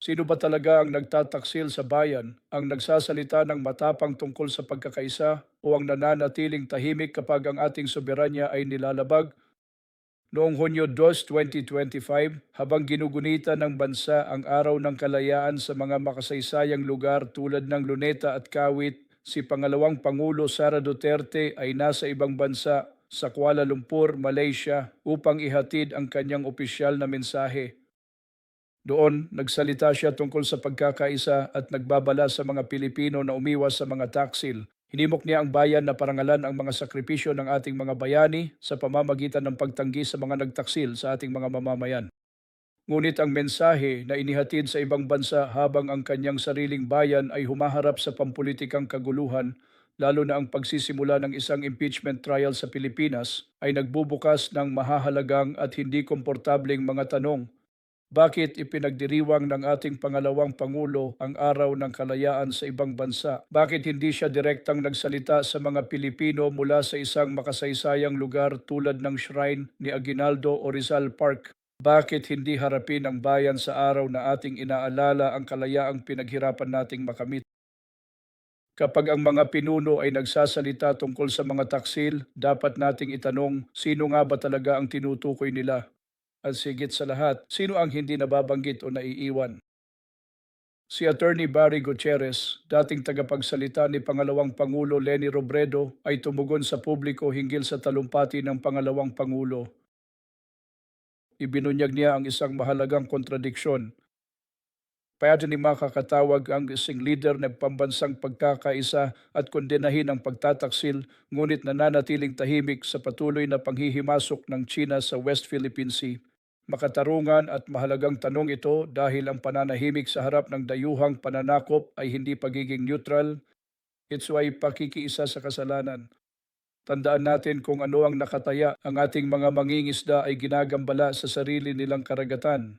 Sino ba talaga ang nagtataksil sa bayan, ang nagsasalita ng matapang tungkol sa pagkakaisa o ang nananatiling tahimik kapag ang ating soberanya ay nilalabag? Noong Hunyo 2, 2025, habang ginugunita ng bansa ang araw ng kalayaan sa mga makasaysayang lugar tulad ng Luneta at Kawit, si pangalawang Pangulo Sara Duterte ay nasa ibang bansa sa Kuala Lumpur, Malaysia upang ihatid ang kanyang opisyal na mensahe. Doon, nagsalita siya tungkol sa pagkakaisa at nagbabala sa mga Pilipino na umiwas sa mga taksil. Hinimok niya ang bayan na parangalan ang mga sakripisyo ng ating mga bayani sa pamamagitan ng pagtanggi sa mga nagtaksil sa ating mga mamamayan. Ngunit ang mensahe na inihatid sa ibang bansa habang ang kanyang sariling bayan ay humaharap sa pampulitikang kaguluhan, lalo na ang pagsisimula ng isang impeachment trial sa Pilipinas, ay nagbubukas ng mahahalagang at hindi komportableng mga tanong bakit ipinagdiriwang ng ating pangalawang Pangulo ang araw ng kalayaan sa ibang bansa? Bakit hindi siya direktang nagsalita sa mga Pilipino mula sa isang makasaysayang lugar tulad ng shrine ni Aguinaldo o Rizal Park? Bakit hindi harapin ang bayan sa araw na ating inaalala ang kalayaang pinaghirapan nating makamit? Kapag ang mga pinuno ay nagsasalita tungkol sa mga taksil, dapat nating itanong sino nga ba talaga ang tinutukoy nila? At sigit sa lahat, sino ang hindi nababanggit o naiiwan? Si Attorney Barry Gutierrez, dating tagapagsalita ni pangalawang Pangulo Leni Robredo, ay tumugon sa publiko hinggil sa talumpati ng pangalawang Pangulo. Ibinunyag niya ang isang mahalagang kontradiksyon. Pwede ni makakatawag ang isang leader ng pambansang pagkakaisa at kondenahin ang pagtataksil ngunit nananatiling tahimik sa patuloy na panghihimasok ng China sa West Philippine Sea. Makatarungan at mahalagang tanong ito dahil ang pananahimik sa harap ng dayuhang pananakop ay hindi pagiging neutral, ito ay pakikiisa sa kasalanan. Tandaan natin kung ano ang nakataya, ang ating mga mangingisda ay ginagambala sa sarili nilang karagatan.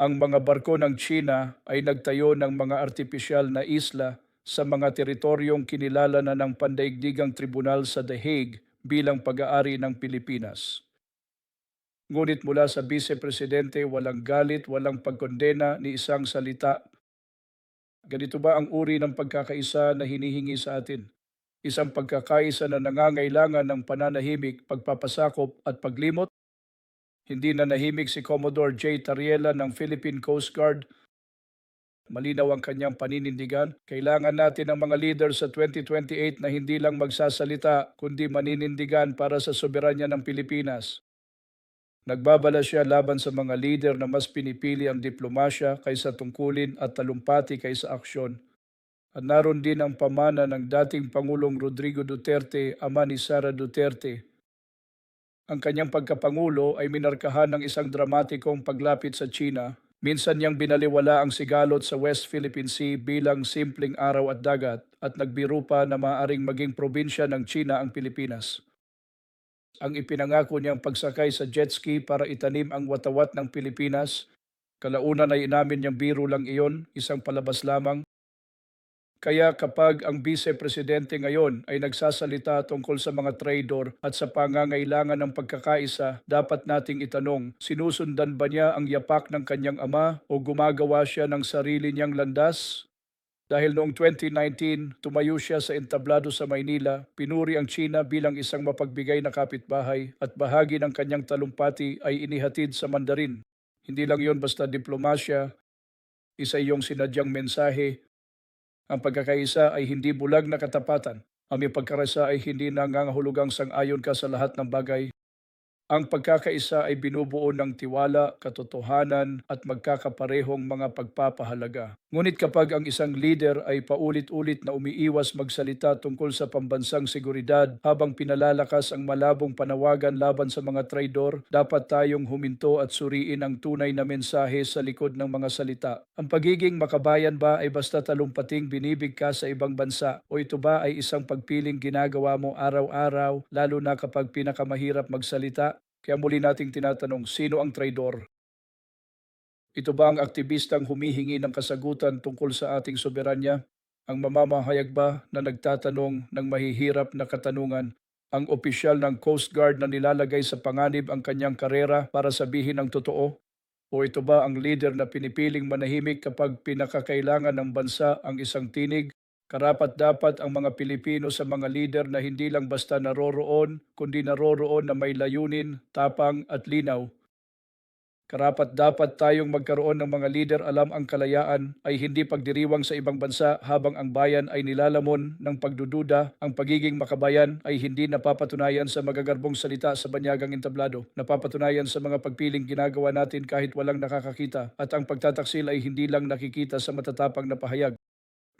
Ang mga barko ng China ay nagtayo ng mga artipisyal na isla sa mga teritoryong kinilala na ng pandaigdigang tribunal sa The Hague bilang pag-aari ng Pilipinas. Ngunit mula sa Vice Presidente, walang galit, walang pagkondena ni isang salita. Ganito ba ang uri ng pagkakaisa na hinihingi sa atin? Isang pagkakaisa na nangangailangan ng pananahimik, pagpapasakop at paglimot? Hindi na nahimik si Commodore J. Tariela ng Philippine Coast Guard. Malinaw ang kanyang paninindigan. Kailangan natin ang mga leader sa 2028 na hindi lang magsasalita, kundi maninindigan para sa soberanya ng Pilipinas. Nagbabala siya laban sa mga leader na mas pinipili ang diplomasya kaysa tungkulin at talumpati kaysa aksyon. At naroon din ang pamana ng dating Pangulong Rodrigo Duterte, ama ni Sara Duterte. Ang kanyang pagkapangulo ay minarkahan ng isang dramatikong paglapit sa China. Minsan niyang binaliwala ang sigalot sa West Philippine Sea bilang simpleng araw at dagat at nagbiro pa na maaaring maging probinsya ng China ang Pilipinas. Ang ipinangako niyang pagsakay sa jet ski para itanim ang watawat ng Pilipinas, kalaunan ay inamin niyang biro lang iyon, isang palabas lamang, kaya kapag ang vice-presidente ngayon ay nagsasalita tungkol sa mga trader at sa pangangailangan ng pagkakaisa, dapat nating itanong, sinusundan ba niya ang yapak ng kanyang ama o gumagawa siya ng sarili niyang landas? Dahil noong 2019, tumayo siya sa entablado sa Maynila, pinuri ang China bilang isang mapagbigay na kapitbahay at bahagi ng kanyang talumpati ay inihatid sa Mandarin. Hindi lang yon basta diplomasya, isa iyong sinadyang mensahe ang pagkakaisa ay hindi bulag na katapatan. Ang pagkarasa ay hindi nangangahulugang sang-ayon ka sa lahat ng bagay ang pagkakaisa ay binubuo ng tiwala, katotohanan at magkakaparehong mga pagpapahalaga. Ngunit kapag ang isang leader ay paulit-ulit na umiiwas magsalita tungkol sa pambansang seguridad habang pinalalakas ang malabong panawagan laban sa mga traidor, dapat tayong huminto at suriin ang tunay na mensahe sa likod ng mga salita. Ang pagiging makabayan ba ay basta talumpating binibig ka sa ibang bansa o ito ba ay isang pagpiling ginagawa mo araw-araw lalo na kapag pinakamahirap magsalita kaya muli nating tinatanong, sino ang traidor? Ito ba ang aktivistang humihingi ng kasagutan tungkol sa ating soberanya? Ang mamamahayag ba na nagtatanong ng mahihirap na katanungan? Ang opisyal ng Coast Guard na nilalagay sa panganib ang kanyang karera para sabihin ang totoo? O ito ba ang leader na pinipiling manahimik kapag pinakakailangan ng bansa ang isang tinig? Karapat dapat ang mga Pilipino sa mga leader na hindi lang basta naroroon, kundi naroroon na may layunin, tapang at linaw. Karapat dapat tayong magkaroon ng mga leader alam ang kalayaan ay hindi pagdiriwang sa ibang bansa habang ang bayan ay nilalamon ng pagdududa, ang pagiging makabayan ay hindi napapatunayan sa magagarbong salita sa banyagang entablado, napapatunayan sa mga pagpiling ginagawa natin kahit walang nakakakita at ang pagtataksil ay hindi lang nakikita sa matatapang na pahayag.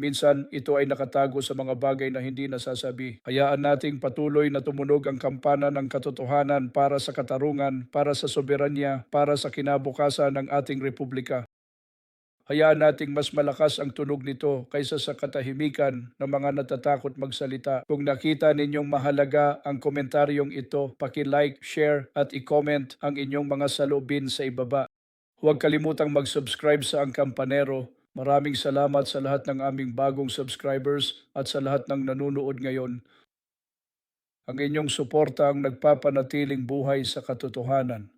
Minsan, ito ay nakatago sa mga bagay na hindi nasasabi. Hayaan nating patuloy na tumunog ang kampana ng katotohanan para sa katarungan, para sa soberanya, para sa kinabukasan ng ating republika. Hayaan nating mas malakas ang tunog nito kaysa sa katahimikan ng mga natatakot magsalita. Kung nakita ninyong mahalaga ang komentaryong ito, paki-like, share at i-comment ang inyong mga salubin sa ibaba. Huwag kalimutang mag-subscribe sa Ang Kampanero Maraming salamat sa lahat ng aming bagong subscribers at sa lahat ng nanonood ngayon. Ang inyong suporta ang nagpapanatiling buhay sa katotohanan.